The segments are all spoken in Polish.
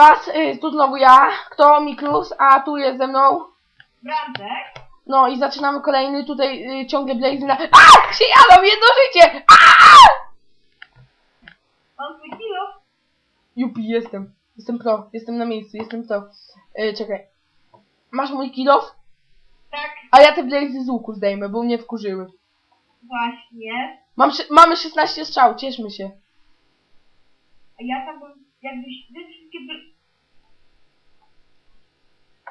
was, y, tu znowu ja, kto? Miklus, a tu jest ze mną. Brampek? No i zaczynamy kolejny tutaj y, ciągle Blaze na... A! Się jadą, jedno życie! A! Twój kilo? Jupi, jestem. Jestem pro, jestem na miejscu, jestem pro. Y, czekaj. Masz mój kilof? Tak, A ja te Blaze z łuku zdejmę, bo mnie wkurzyły. właśnie. Mam, mamy 16 strzał, cieszmy się. A ja tam bym, jakbyś wy wszystkie by...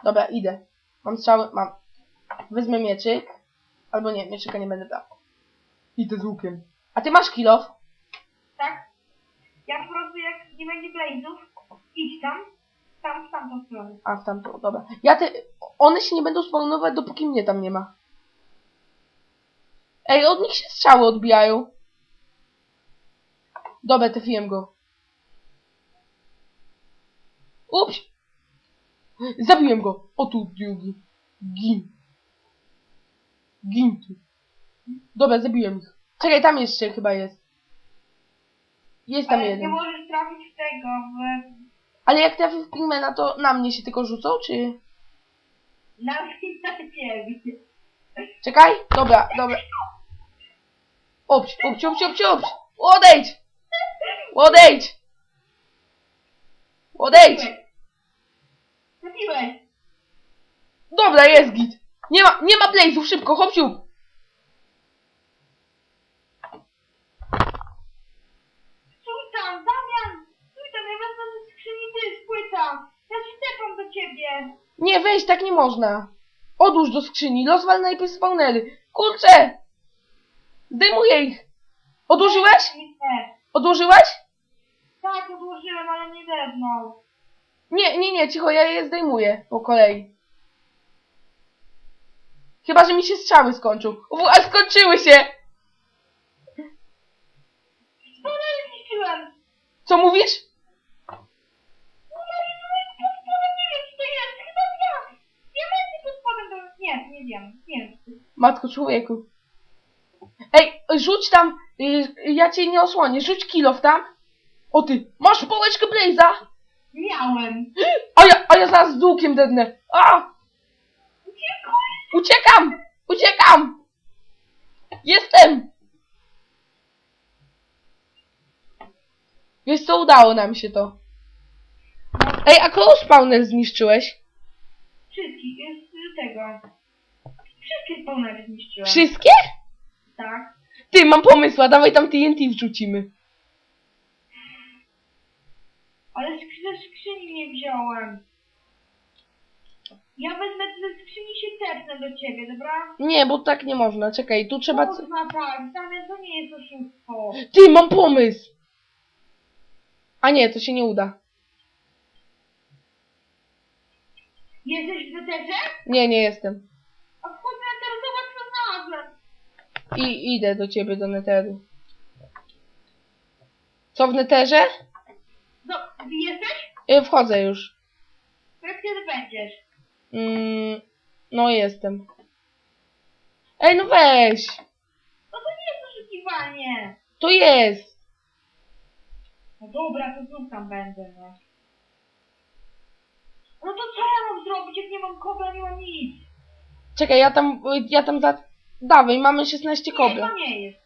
Dobra, idę. Mam strzały, mam. Wezmę mieczyk. Albo nie, mieczyka nie będę brał. Idę z łukiem. A ty masz kilof? Tak? Ja po prostu jak nie będzie blazów, idź tam, tam, w tamtą stronę. A, w tamtą, dobra. Ja te... One się nie będą spawnować, dopóki mnie tam nie ma. Ej, od nich się strzały odbijają. Dobra, trafiłem go. Ups! Zabiłem go. O tu, drugi. Gin. Gin tu. Dobra, zabiłem ich. Czekaj, tam jeszcze chyba jest. Jest tam Ale nie jeden. możesz trafić w tego, w... Ale jak trafię w pigmena, to na mnie się tylko rzucą, czy... Na, na ciebie. Czekaj, dobra, dobra. Obć, obć, obć, obć, obć. Odejdź! Odejdź! Odejdź! Trafiłeś. Dobra, jest git. Nie ma, nie ma blazów, szybko, hop siup. Stój tam, Damian! Stój tam, ja wezmę ze skrzyni ty, płyta. Ja się tepam do ciebie. Nie, weź, tak nie można. Odłóż do skrzyni, rozwal najpierw spawnery. Kurczę! Zdejmuję ich. Odłożyłeś? Nie. Odłożyłeś? Tak, odłożyłem, ale nie zewnątrz. Nie, nie, nie, cicho, ja je zdejmuję po kolei. Chyba, że mi się strzały skończą. U, a skończyły się! Zniszczyłem. Co mówisz? Nie, nie wiem. Nie wiem. Matko człowieku. Ej, rzuć tam, y, ja cię nie osłonię, rzuć kilof tam. O ty, masz połeczkę Blaze'a? Miałem. A ja, a ja zaraz z dłukiem dednę. A! Uciekam! Uciekam! Jestem! Wiesz co, udało nam się to. Ej, a koło spawner zniszczyłeś? Wszystkich, jest z tego. Wszystkie spawnery zniszczyłem. Wszystkie? Tak. Ty, mam pomysł, a dawaj tam TNT wrzucimy. Ale z skrzyni nie wziąłem. Ja wezmę ze skrzyni się tepnę do ciebie, dobra? Nie, bo tak nie można, czekaj, tu trzeba... c- Można tak, Damian, to nie jest oszustwo. Ty, mam pomysł! A nie, to się nie uda. Jesteś w zeterze? Nie, nie jestem. A wchodź na teraz, zobacz co znalazłem. I idę do ciebie do neteru. Co w neterze? No, jesteś? Y, wchodzę już. To kiedy będziesz? Mm, no jestem. Ej, no weź! No to nie jest oszukiwanie. To jest! No dobra, to znów tam będę, no. No to co ja mam zrobić, jak nie mam kobla, nie mam nic? Czekaj, ja tam, ja tam za... Dawaj, mamy 16 Nie, kobla. to nie jest.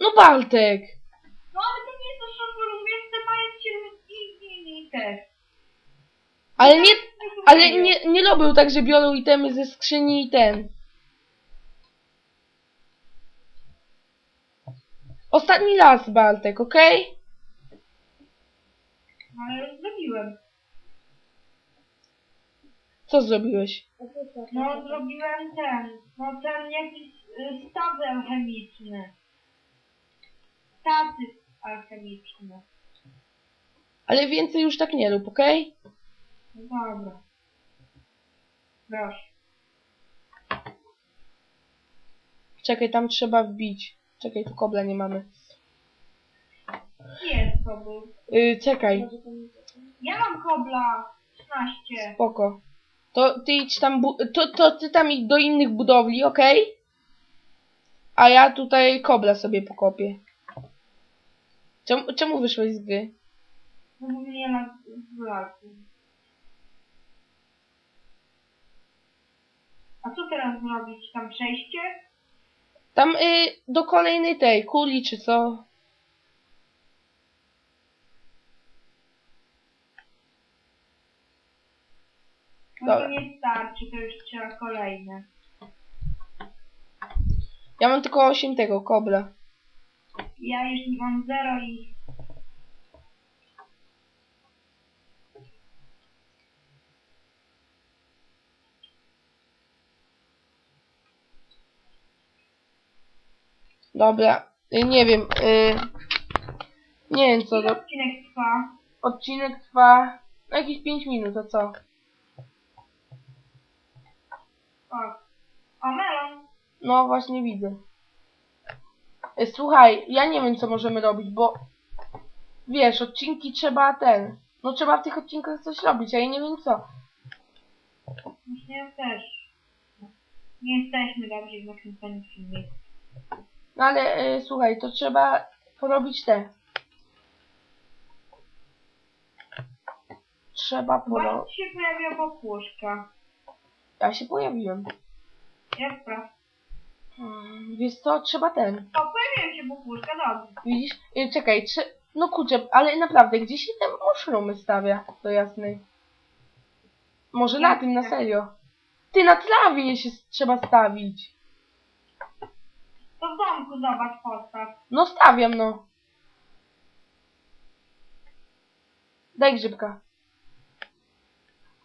No Bartek! Też. Ale nie, ale nie, nie robią tak, że biorą itemy ze skrzyni i ten. Ostatni raz, Bartek, okej? No ale już zrobiłem. Co zrobiłeś? No zrobiłem ten, no ten jakiś y, stawy alchemiczny. Staty alchemiczne. Ale więcej już tak nie rób, okej? No dobra. Proszę. Czekaj, tam trzeba wbić. Czekaj, tu kobla nie mamy. Jest to był. Yy, czekaj, Ja mam kobla 16. spoko. To ty idź tam, bu- to, to ty tam idź do innych budowli, okej? A ja tutaj kobla sobie pokopię. Czemu, czemu wyszłeś z gry? No mnie na wlaku. A co teraz zrobić? Tam przejście? Tam y, do kolejnej tej kuli, czy co? No Dobra. to nie starczy, to już trzeba kolejne. Ja mam tylko 8 tego, kobla. Ja już mam zero i... Dobra, nie wiem, y, nie wiem co, do, odcinek trwa? odcinek trwa jakieś 5 minut, a co? O, o melon. No właśnie widzę. Y, Słuchaj, ja nie wiem co możemy robić, bo wiesz, odcinki trzeba ten, no trzeba w tych odcinkach coś robić, a ja nie wiem co. Właśnie też. Nie jesteśmy dobrzy w nakręcaniu filmików. No ale y, słuchaj, to trzeba porobić te. Trzeba porobić. Właśnie się pojawia popłuszka. Ja się pojawiłem. Jak praw? Hmm, Wiesz co, trzeba ten. O, pojawiają się popłuszka, dobrze. Widzisz? Y, Czekaj, trze... no kurczę, ale naprawdę, gdzie się te mushroomy stawia do jasnej? Może na tym, na serio. Ty, na trawie je się s- trzeba stawić. To w domku zobacz postaw. No stawiam, no. Daj grzybka.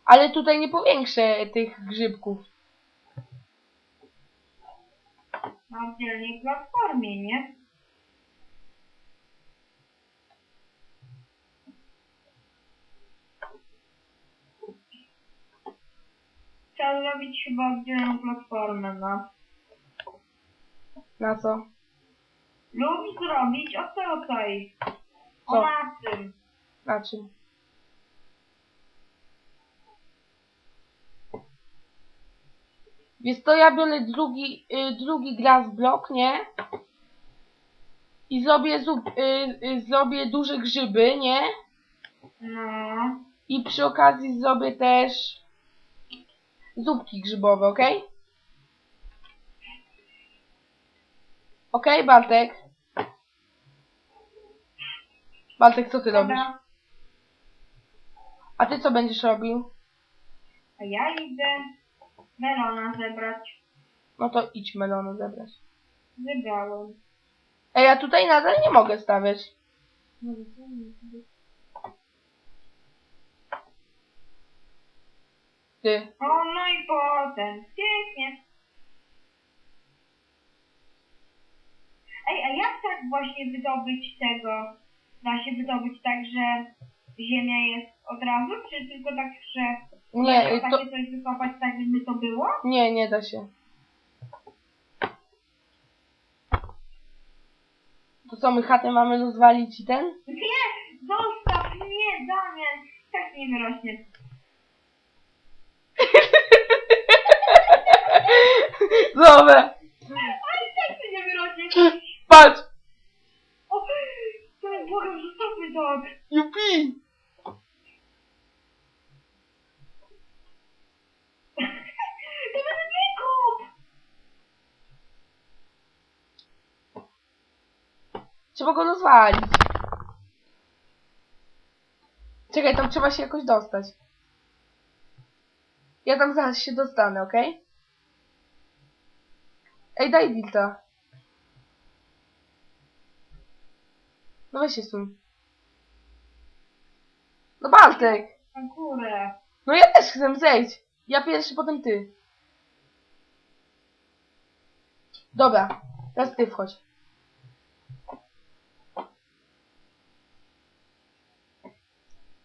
Ale tutaj nie powiększę tych grzybków. Na oddzielnej platformie, nie? Trzeba zrobić chyba oddzielną platformę, no. Na co? Lub zrobić o co tej. O Co? na tym. Na czym? Więc to ja biorę drugi, y, drugi glass block, nie? I zrobię, zup, y, y, zrobię duże grzyby, nie? No. I przy okazji zrobię też zupki grzybowe, ok? Ok, Bartek? Bartek, co ty robisz? Dobra. A ty co będziesz robił? A ja idę melona zebrać. No to idź melony zebrać. Zebrałem. Ej, ja tutaj nadal nie mogę stawiać. Ty. O, no i potem. Pięknie. Ej, a jak tak właśnie wydobyć tego? Da się wydobyć tak, że ziemia jest od razu, czy tylko tak, że Nie, da się to... takie coś wykopać tak, żeby to było? Nie, nie da się. To co, my chatę mamy rozwalić i ten? Nie, zostaw, nie, Damian, tak nie wyrośnie. Dobra, Ale tak to nie wyrośnie. Patrz! O, to błagam, zostawmy to. Jupi! To będzie wykop. Trzeba go rozwalić. Czekaj, tam trzeba się jakoś dostać. Ja tam zaraz się dostanę, okej? Ej, daj dilta. No weź się suń. No Bartek! Na górę. No ja też chcę zejść. Ja pierwszy, potem ty. Dobra, teraz ty wchodź.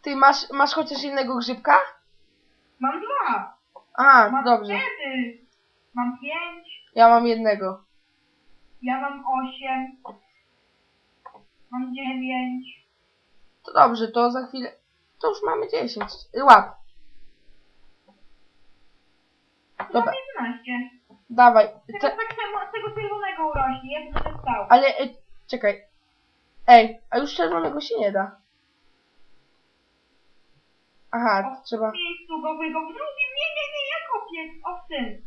Ty masz, masz chociaż jednego grzybka? Mam dwa. A, Mam dobrze. cztery. Mam pięć. Ja mam jednego. Ja mam osiem. Mam dziewięć. To dobrze, to za chwilę... To już mamy 10. Y, Łap, Mam Dobra. dawaj. Teraz Te, tak samo tego czerwonego urośnie. Ja bym dostał. ale, y, czekaj. Ej, a już czerwonego się nie da. Aha, O, trzeba... W miejscu go wygo, w drugim, nie, nie, nie, ja kopię, o w tym.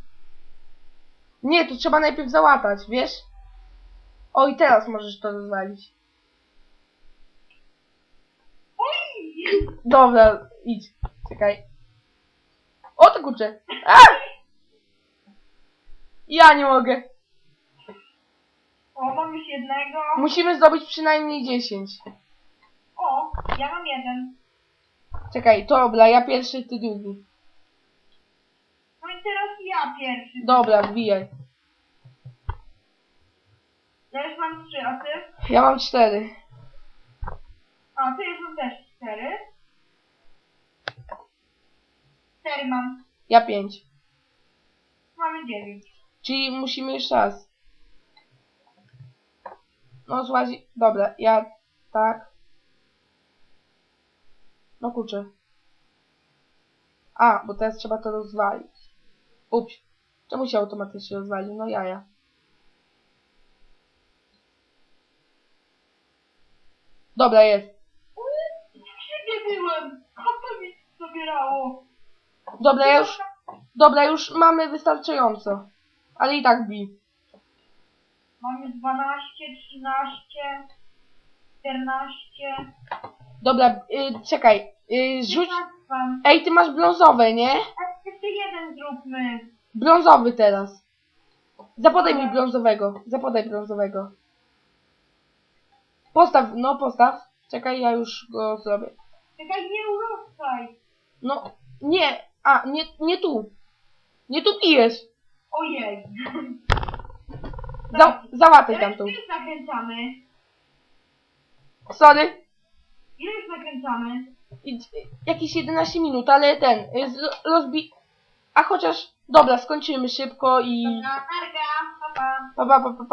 Nie, to trzeba najpierw załatać, wiesz? O, i teraz możesz to rozwalić. Dobra, idź. Czekaj. O, to kurczę. A! Ja nie mogę. O, mam już jednego. Musimy zdobyć przynajmniej 10. O, ja mam jeden. Czekaj, dobra, ja pierwszy, ty drugi. No i teraz ja pierwszy. Dobra, wbijaj. Ja już mam trzy, a ty? Ja mam 4. A, ty już mam też cztery. Cztery mam. Ja 5. Mamy dziewięć. Czyli musimy jeszcze raz. No złazi. Dobra, ja tak. No kurczę. A, bo teraz trzeba to rozwalić. Ups. Czemu się automatycznie rozwali? No jaja. Dobra, jest. Gdzie byłem? Kopę mi zabierało. Dobra, już. Dobra, już mamy wystarczająco. Ale i tak bij. Mamy 12, 13, 14. Dobra, y, czekaj. Y, rzuć. 15 mam. Ej, ty masz brązowe, nie? A jeszcze jeden zróbmy. Brązowy teraz. Zapodaj mi brązowego. Zapodaj brązowego. Postaw, no postaw. Czekaj, ja już go zrobię. Czekaj, nie uruszaj. No, nie. A, nie, nie tu. Nie tu pijesz. Ojej. Za, załataj Ile tamtą. już nakręcamy? Sorry. Ile już nakręcamy? Idź, Jakieś 11 minut, ale ten, y, z- rozbi... A chociaż, dobra, skończymy szybko i... Dobra, narka, pa pa. Pa, pa, pa, pa, pa.